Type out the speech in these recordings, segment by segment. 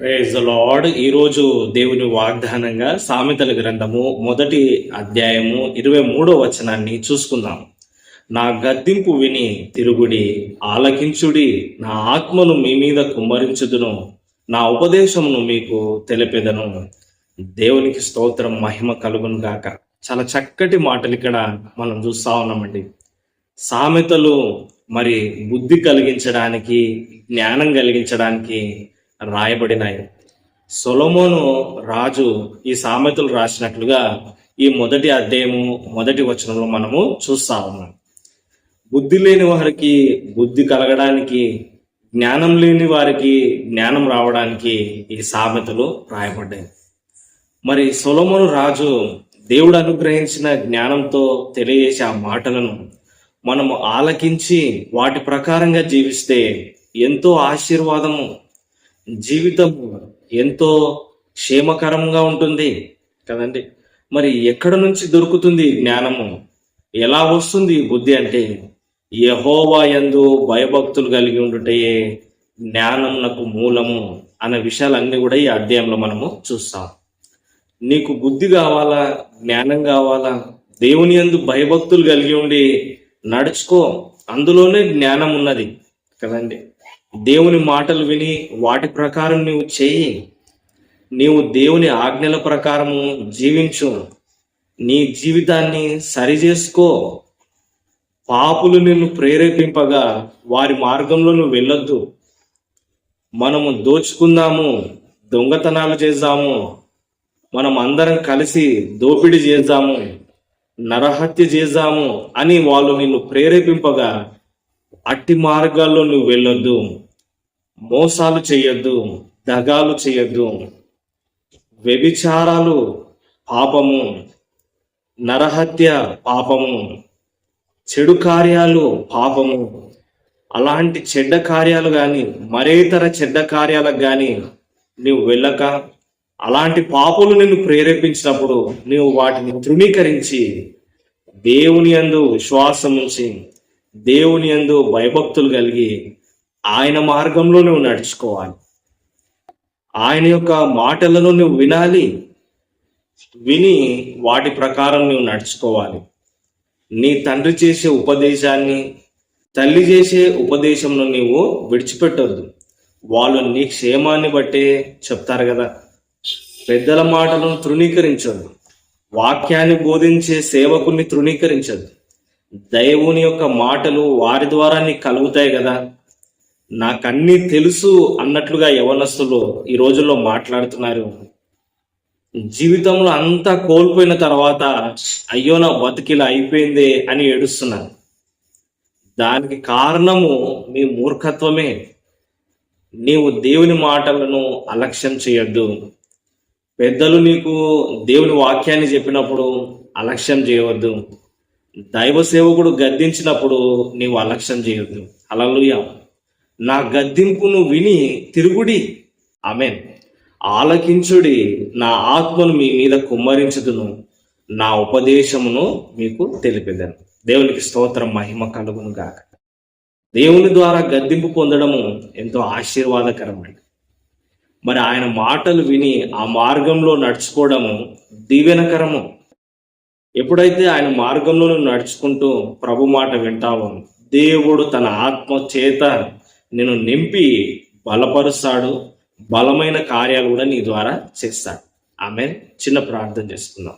Praise lord ఈరోజు దేవుని వాగ్దానంగా సామెతల గ్రంథము మొదటి అధ్యాయము ఇరవై మూడో వచనాన్ని చూసుకుందాం నా గద్దింపు విని తిరుగుడి ఆలకించుడి నా ఆత్మను మీ మీద కుమ్మరించుదును నా ఉపదేశమును మీకు తెలిపెదను. దేవునికి స్తోత్రం మహిమ కలుగును గాక. చాలా చక్కటి మాటలు ఇక్కడ మనం చూస్తా ఉన్నామండి. సామెతలు మరి బుద్ధి కలిగించడానికి జ్ఞానం కలిగించడానికి రాయబడినాయి. సొలమోను రాజు ఈ సామెతలు రాసినట్లుగా ఈ మొదటి అధ్యాయము మొదటి వచనంలో మనము చూస్తా ఉన్నాం. బుద్ధి లేని వారికి బుద్ధి కలగడానికి జ్ఞానం లేని వారికి జ్ఞానం రావడానికి ఈ సామెతలు రాయబడ్డాయి. మరి సొలమును రాజు దేవుడు అనుగ్రహించిన జ్ఞానంతో తెలియజేసే ఆ మాటలను మనము ఆలకించి వాటి ప్రకారంగా జీవిస్తే ఎంతో ఆశీర్వాదము జీవితం ఎంతో క్షేమకరంగా ఉంటుంది కదండి. మరి ఎక్కడ నుంచి దొరుకుతుంది జ్ఞానము? ఎలా వస్తుంది బుద్ధి అంటే యహోవా యందు భయభక్తులు కలిగి ఉండుటయే జ్ఞానమునకు మూలము అనే విషయాలన్నీ కూడా ఈ అధ్యాయంలో మనము చూస్తాం. నీకు బుద్ధి కావాలా? జ్ఞానం కావాలా? దేవుని యందు భయభక్తులు కలిగి ఉండి నడుచుకో. అందులోనే జ్ఞానం ఉన్నది కదండి? దేవుని మాటలు విని వాటి ప్రకారం నువ్వు చేయి. నీవు దేవుని ఆజ్ఞల ప్రకారము జీవించు. నీ జీవితాన్ని సరిచేసుకో. పాపులు నిన్ను ప్రేరేపింపగా వారి మార్గంలో నువ్వు వెళ్ళొద్దు. మనము దోచుకుందాము దొంగతనాలు చేద్దాము. మనం అందరం కలిసి దోపిడీ చేద్దాము నరహత్య చేద్దాము అని వాళ్ళు నిన్ను ప్రేరేపింపగా అట్టి మార్గాల్లో నువ్వు వెళ్ళొద్దు. మోసాలు చేయొద్దు. దగాలు చేయొద్దు. వ్యభిచారాలు పాపము. నరహత్య పాపము. చెడు కార్యాలు పాపము. అలాంటి చెడ్డ కార్యాలు కానీ మరేతర చెడ్డ కార్యాలకు కానీ నువ్వు వెళ్ళక అలాంటి పాపులు నిన్ను ప్రేరేపించినప్పుడు నీవు వాటిని తృణీకరించి దేవుని అందు విశ్వాసం ఉంచి దేవుని యందు భయభక్తులు కలిగి ఆయన మార్గంలో నువ్వు నడుచుకోవాలి. ఆయన యొక్క మాటలను నువ్వు వినాలి. విని వాటి ప్రకారం నువ్వు నడుచుకోవాలి. నీ తండ్రి చేసే ఉపదేశాన్ని తల్లి చేసే ఉపదేశంను నీవు విడిచిపెట్టొద్దు. వాళ్ళు నీ క్షేమాన్ని బట్టే చెప్తారు కదా. పెద్దల మాటలను తృణీకరించదు వాక్యాన్ని బోధించే సేవకుని తృణీకరించదు దైవుని యొక్క మాటలు వారి ద్వారా నీకు కలుగుతాయి కదా? నాకన్నీ తెలుసు అన్నట్లుగా యవనస్తులు ఈ రోజుల్లో మాట్లాడుతున్నారు. జీవితంలో అంతా కోల్పోయిన తర్వాత అయ్యో నా బతికిలా అయిపోయిందే అని ఏడుస్తున్నారు. దానికి కారణము మీ మూర్ఖత్వమే. నీవు దేవుని మాటలను అలక్ష్యం చేయొద్దు. పెద్దలు నీకు దేవుని వాక్యాన్ని చెప్పినప్పుడు అలక్ష్యం చేయవద్దు. దైవ సేవకుడు గద్దించినప్పుడు నీవు అలక్ష్యం చేయొద్దు. అలలుయ నా గద్దింపును విని తిరుగుడి. ఆమెన్. ఆలకించుడి. నా ఆత్మను మీ మీద కుమ్మరించుదును. నా ఉపదేశమును మీకు తెలిపేదను. దేవునికి స్తోత్రం మహిమ కలుగును గాక. దేవుని ద్వారా గద్దింపు పొందడము ఎంతో ఆశీర్వాదకరమైనది. మరి ఆయన మాటలు విని ఆ మార్గంలో నడుచుకోవడము దీవెనకరము. ఎప్పుడైతే ఆయన మార్గంలో నడుచుకుంటూ ప్రభు మాట వింటావో దేవుడు తన ఆత్మ చేత నేను నింపి బలపరుస్తాడు బలమైన కార్యాలు కూడా నీ ద్వారా చేస్తాడు. ఆమె చిన్న ప్రార్థన చేసుకుందాం.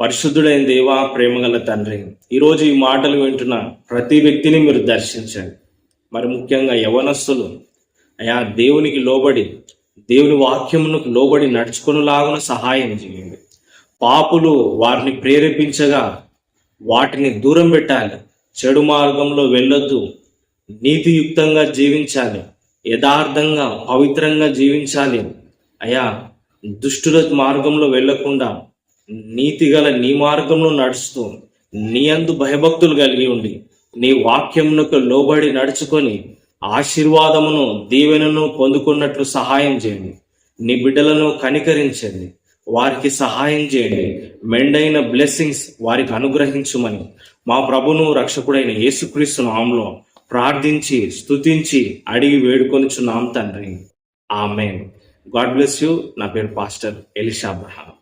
పరిశుద్ధుడైన దేవా ప్రేమగల తండ్రి ఈరోజు ఈ మాటలు వింటున్న ప్రతి వ్యక్తిని మీరు దర్శించండి. మరి ముఖ్యంగా యవనస్తులు అయా దేవునికి లోబడి దేవుని వాక్యమునకు లోబడి నడుచుకునేలాగున సహాయం చేయండి. పాపులు వారిని ప్రేరేపించగా వాటిని దూరం పెట్టాలి. చెడు మార్గంలో వెళ్ళొద్దు. నీతియుక్తంగా జీవించాలి. యథార్థంగా పవిత్రంగా జీవించాలి. అయా దుష్టుల మార్గంలో వెళ్ళకుండా నీతి గల నీ మార్గంలో నడుస్తూ నీ అందు భయభక్తులు కలిగి ఉండి నీ వాక్యమునకు లోబడి నడుచుకొని ఆశీర్వాదమును దీవెనను పొందుకున్నట్లు సహాయం చేయండి. నీ బిడ్డలను కనికరించండి. వారికి సహాయం చేయండి. మెండైన బ్లెస్సింగ్స్ వారికి అనుగ్రహించుమని మా ప్రభును రక్షకుడైన యేసుక్రీస్తు నామంలో ప్రార్థించి స్తుతించి అడిగి వేడుకొనిచున్నాం తండ్రి. ఆమె గాడ్ బ్లెస్ యూ. నా పేరు పాస్టర్ ఎలిషా అబ్రహాం.